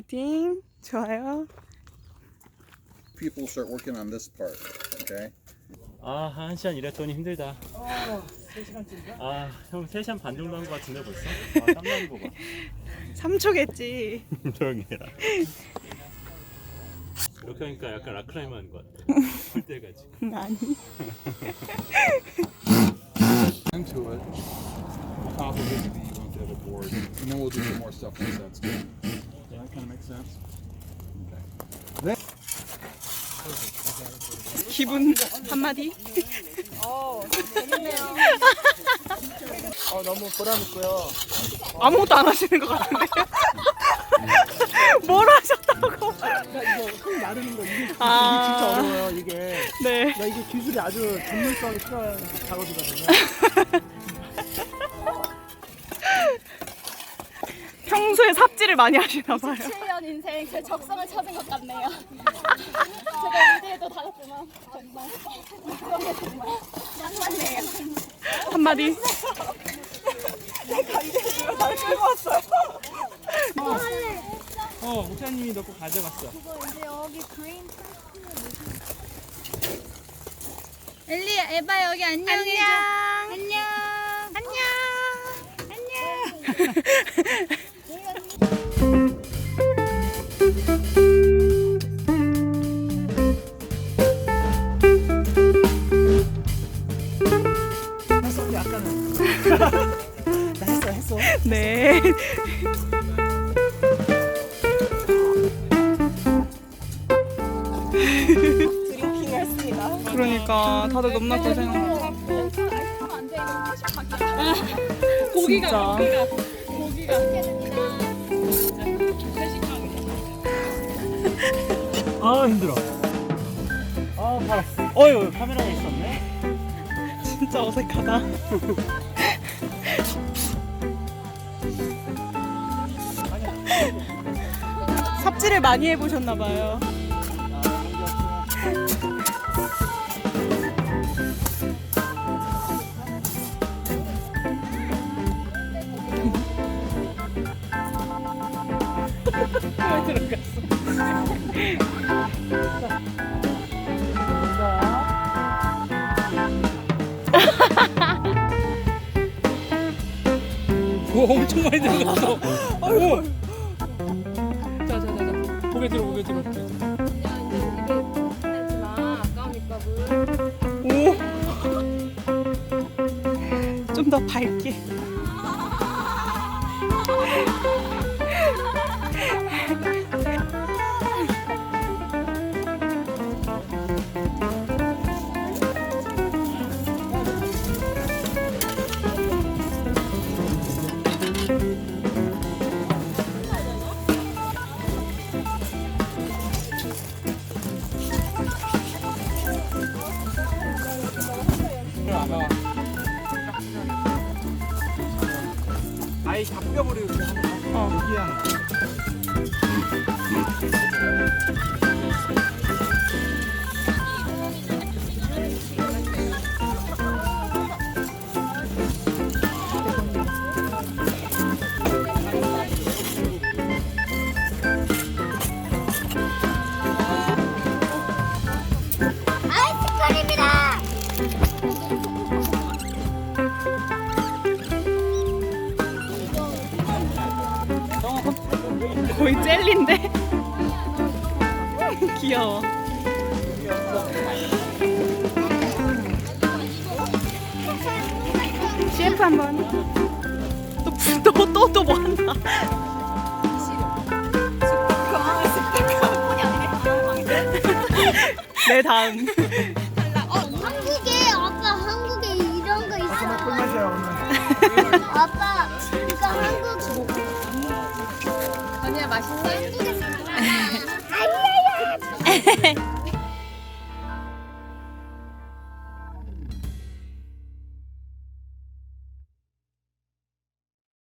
파이팅. 좋아요. People start working on this part, okay? 아, 한 시간 일했더니 힘들다. 아, 형 3시간 반 정도 한 것 같은데 벌써? 아, 땀나는 거 봐. 3초겠지. 조용히 해라. 이렇게 하니까 약간 라크라임 하는 것 같아. 굴때가지고. 아니. Into it. Top of it, and then onto the board. And then we'll do some more stuff once that's done. Kind of make sense? 기분 한마디? 어, 너무 보람 있고요. 아무것도 안 하시는 것 같은데요? 뭘 하셨다고? 그러니까 이거 흙 나르는 거 이게, 아. 이게 진짜 어려워요. 이게 네. 나 이게 기술이 아주 전문성이 필요한 작업이거든요. 평소에 삽질을 많이 하시나 봐요. 7년 인생 제 적성을 찾은 것 같네요. 제가 의대에도 다녔지만 정말 그런 게 정말 낭만이에요. 한마디. 어, 목사님이 넣고 가져갔어. 이제 여기 그린 엘리 에바 여기 안녕해줘. 안녕. 안녕. 안녕. 했어, 네. 그러니까 다들 너무나 고생하고 고기가 고기가 아, 힘들어. 아, 발 아프. 어휴, 카메라가 있었네. 진짜 어색하다. 삽질을 많이 해보셨나 봐요. 오, 엄청 많이 들어갔어. 오. 고개 들어, 고개 들어. 고개 들어. 좀더 밝게. 아예 잡혀버리고 이렇게 하는 거. 어. 여기야. 거의 젤리인데? 귀여워. CF 한 번. 또, 또, 또, 또뭐 한다. 내 다음. 한국에 아빠 한국에 이런 거 있어. 아빠 맛있네. 한국에서 아니야.